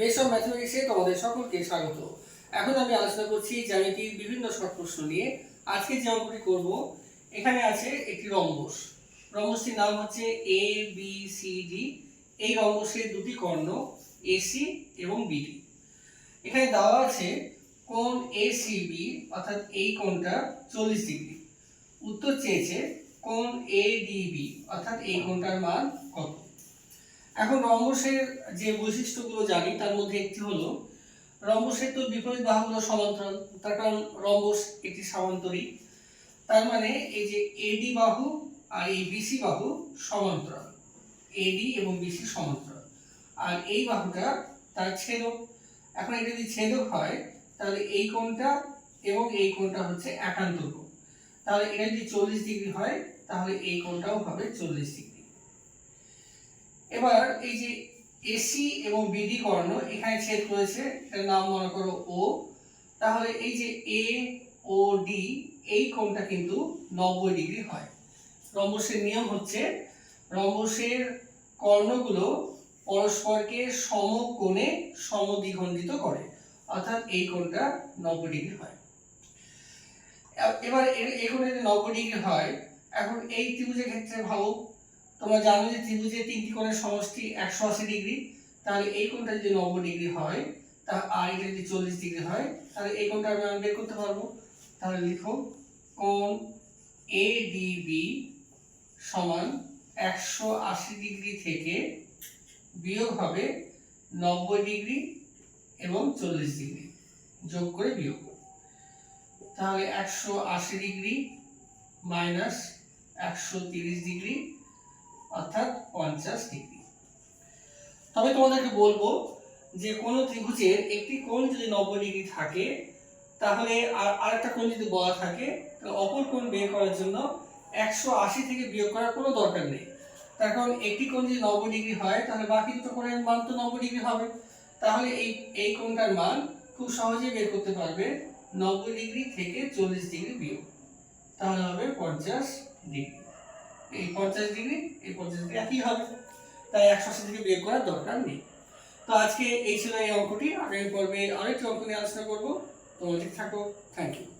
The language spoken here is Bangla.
বেস ম্যাথমেটিক্সে তোমাদের সকলকে স্বাগত। এখন আমি আলোচনা করছি জ্যামিতির বিভিন্ন শর্ট প্রশ্ন নিয়ে। আজকে যে অঙ্কটি করব, এখানে আছে একটি রম্বস। রম্বসটির নাম হচ্ছে এ বি সি ডি এই রম্বসের দুটি কর্ণ এসি এবং বিডি এখানে দেওয়া আছে কোণ এসিবি অর্থাৎ এই কোণটা চল্লিশ ডিগ্রি। উত্তর চেয়েছে কোণ এডিবি অর্থাৎ এই কোণটার মান কত? এখন রম্বসের যে বৈশিষ্ট্যগুলো জানি, তার মধ্যে একটি হলো, রম্বসের তো বিপরীত বাহুগুলো সমান্তরাল, তার কারণ রম্বস একটি সামান্তরিক তার মানে এই যে এডি বাহু আর এই বিসি বাহু সমান্তরাল। এডি এবং বিসি সমান্তরাল। আর এই বাহুটা তার ছেদক। এখন এটা যদি ছেদক হয়, তাহলে এই কোণটা এবং এই কোণটা হচ্ছে একান্ত কোণ তাহলে এটা যদি চল্লিশ ডিগ্রি হয়, তাহলে এই কোণটাও হবে চল্লিশ ডিগ্রি। এবার এই যে এসি এবং বিডি কর্ণ এখানে ছেদ করেছে, এটার নাম মনে করো ও তাহলে এই যে এ ও ডি এই কোণটা কিন্তু নব্বই ডিগ্রি হয়। রম্বসের নিয়ম হচ্ছে রম্বসের কর্ণগুলো পরস্পরকে সমকোণে সমদ্বিখণ্ডিত করে, অর্থাৎ এই কোণটা নব্বই ডিগ্রি হয়। এবার এর- এই কোণে যদি নব্বই ডিগ্রি হয়, এখন এই ত্রিভুজের ক্ষেত্রে ভাবো তোমরা জানো যে ত্রিভুজের তিনটি কোণের সমষ্টি একশো আশি ডিগ্রি, তাহলে এই কোণটা যদি নব্বই ডিগ্রি হয় তা আর এটা যদি চল্লিশ ডিগ্রি হয়, তাহলে এই কোণটা আমি বের করতে পারব। তাহলে লিখো কোণ এ ডিবি সমান একশো আশি ডিগ্রি থেকে বিয়োগ হবে নব্বই ডিগ্রি এবং চল্লিশ ডিগ্রি, যোগ করে বিয়োগ তাহলে একশো আশি ডিগ্রি মাইনাস একশো তিরিশ ডিগ্রি অর্থাৎ পঞ্চাশ ডিগ্রি। তবে তোমাদেরকে বলব যে কোনো ত্রিভুজের একটি কোণ যদি নব্বই ডিগ্রি থাকে, তাহলে আর আরেকটা কোণ যদি বলা থাকে, তাহলে অপর কোণ বের করার জন্য একশো আশি থেকে বিয়োগ করার কোনো দরকার নেই। তার কারণ একটি কোণ যদি নব্বই ডিগ্রি হয়, তাহলে বাকি দুটো কোণের মান তো নব্বই ডিগ্রি হবে। তাহলে এই এই কোণটার মান খুব সহজেই বের করতে পারবে নব্বই ডিগ্রি থেকে চল্লিশ ডিগ্রি বিয়োগ। তাহলে হবে পঞ্চাশ ডিগ্রি। এই পঞ্চাশ ডিগ্রি এই পঞ্চাশ ডিগ্রি একই হবে। তাই একশো আশি ডিগ্রি বিয়োগ করার দরকার নেই। তো আজকে এই ছিল এই অঙ্কটি। আগামী পর্বে অনেক অঙ্ক নিয়ে আলোচনা করব। তোমাদের থাকো। Thank you